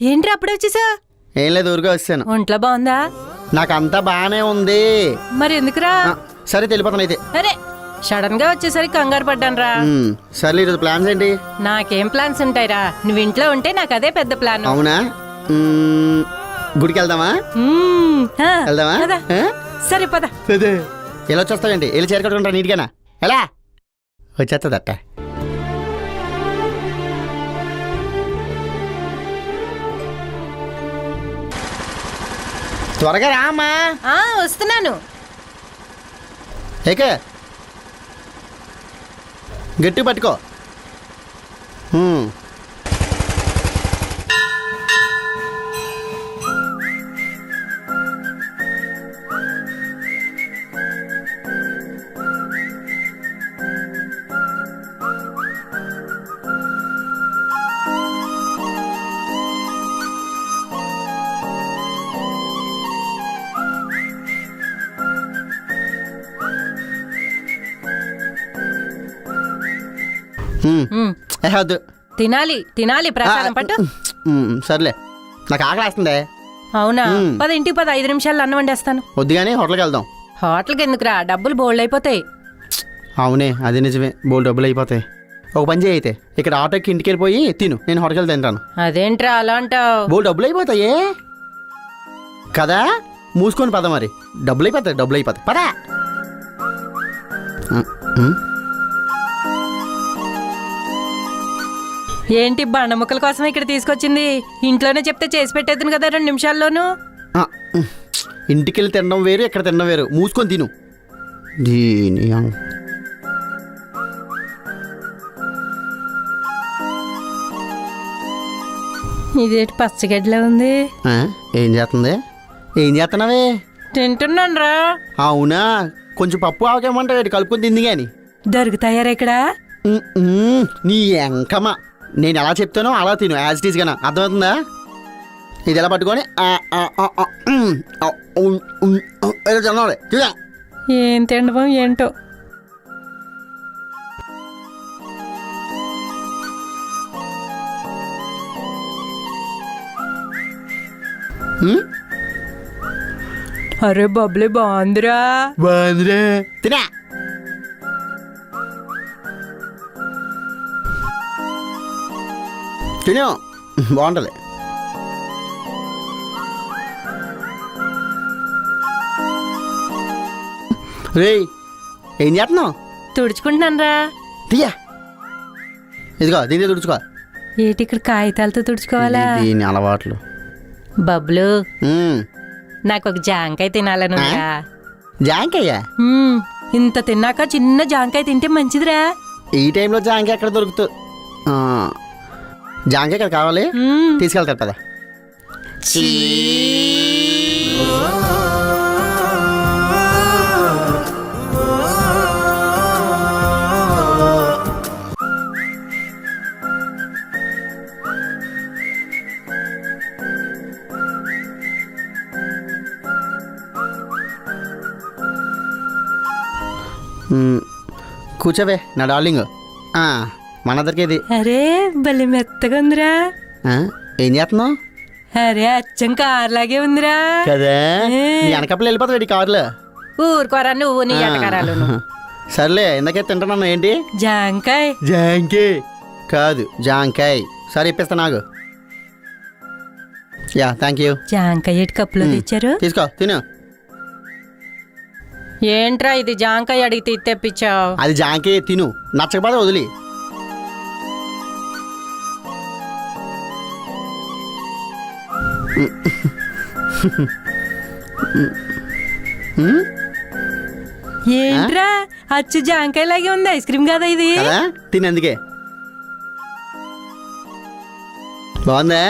ఏంట్రా అప్పుడే వచ్చేసా? ఏం లేదు ఊరికే వచ్చాను ఒంట్లో బాగుందా? నాకు అంతా బాగానే ఉంది. మరి ఎందుకురా? సరే తెలిపోతాను అయితే. అరే సడన్గా వచ్చేసరికి కంగారు పడ్డానురా. ఉమ్, సర్లే ఈరోజు ప్లాన్స్ ఏంటి? నాకేం ప్లాన్స్ ఉంటాయిరా. నువ్వు ఇంట్లో ఉంటే నాకు అదే పెద్ద ప్లాన్. అవునా? గుడికి వెళ్దామా? వెళ్దామా. ఆ? సరే పద. ఎలా వచ్చేస్తావేంటి? వెళ్ళి చేరుకుంటా నీట్గానా? ఎలా? వచ్చేస్తుందట త్వరగా రామ్మా. ఆ వస్తున్నాను. ఏకే. గట్టి పట్టుకో. వద్దు. తినాలి తినాలి ప్రసాదం పట్టు. సర్లే. నాకు ఆకలి వేస్తుందే. అవునా. పద ఇంటికి పద ఐదు నిమిషాలు అన్నం వండేస్తాను. వద్దు కానీ హోటల్కి వెళ్దాం. హోటల్కి ఎందుకురా? డబ్బులు బోల్డ్ అయిపోతాయి. అవునే అది నిజమే. బోల్ డబ్బులు అయిపోతాయి. ఒక పని చేయి అయితే. ఇక్కడ ఆటోకి ఇంటికి వెళ్ళిపోయి తిను. నేను హోటల్కి తింటాను. అదేంట్రా అలా అంటావు? బోల్ డబ్బులు అయిపోతాయే? కదా? మూసుకొని పద మరి. డబ్బులు అయిపోతాయి డబ్బులు అయిపోతాయి. పద. ఏంటి బండముక్కల కోసం ఇక్కడ తీసుకొచ్చింది? ఇంట్లోనే చెప్తే చేసి పెట్టేద్దును కదా రెండు నిమిషాల్లోనూ? ఆ, ఉమ్. ఇంటికి వెళ్ళి తినడం వేరు ఇక్కడ తినడం వేరు. మూసుకొని తిను. దీని ఇదేంటి పచ్చగడ్డలా ఉంది? ఏం చేస్తుంది? ఏం చేస్తున్నావే? తింటున్నాను రా అవునా? కొంచెం పప్పు ఆవకేమంటావు కలుపుకొని తింది కానీ దొరుకుతాయారా ఇక్కడ? నీ ఎంకమ్మ. నేను ఎలా చెప్తానో అలా తిను యాజ్ ఇట్ ఈస్గానా అర్థమవుతుందా? ఇది ఎలా పట్టుకొని ఏం తిండవం ఏంటో. అరే బబ్లే బాగుందిరా బాగుందిరే తినా. తిను బాగుంటుంది రేయ్ ఏం చేస్తున్నావు తుడుచుకుంటున్నాను రా తీయా ఇదిగో దీన్ని తుడుచుకో ఏంటి ఇక్కడ కాగితాలతో తుడుచుకోవాలా దీని అలవాట్లు బబ్లు ఉమ్, నాకు ఒక జాంకాయ తినాలనుందా జాంకాయ మ్మ్. ఇంత తిన్నాక చిన్న జాంకాయ తింటే మంచిదిరా ఈ టైంలో జాంకాయ ఎక్కడ దొరుకుతుంది జాంకాయ ఇక్కడ కావాలి. తీసుకెళ్తారు ఉమ్, కూర్చోవే నా డార్లింగ్. మనందరికీ ఇది. అరే భలే మెత్తగా ఉందిరా. ఆ, ఏం చేస్తున్నావు? అరే అచ్చం కార్లాగే ఉందిరా. కదా? వెనకప్పుడు వెళ్ళిపోతావు కారులో? ఊరుకోరా నువ్వు నీ ఎటకారాలు సర్లే ఇందాకే తింటున్నాను ఏంటి? జాంకాయ. జాంకాయ్. కాదు జాంకాయ్. సరే ఇప్పిస్తా నాకు యా థ్యాంక్ యూ జాంకాయ ఏటి కప్పులో తెచ్చారు? తీసుకో తిను. ఏంట్రా ఇది జాంకాయ అడిగితే తెప్పించావు? అది జాంకాయ తిను. నచ్చకపోతే వదిలి. ఏంట్రా? అచ్చు జాంకాయ లాగే ఉంది ఐస్ క్రీమ్ కదా ఇది? కదా? తిను అందుకే. బాగుందా.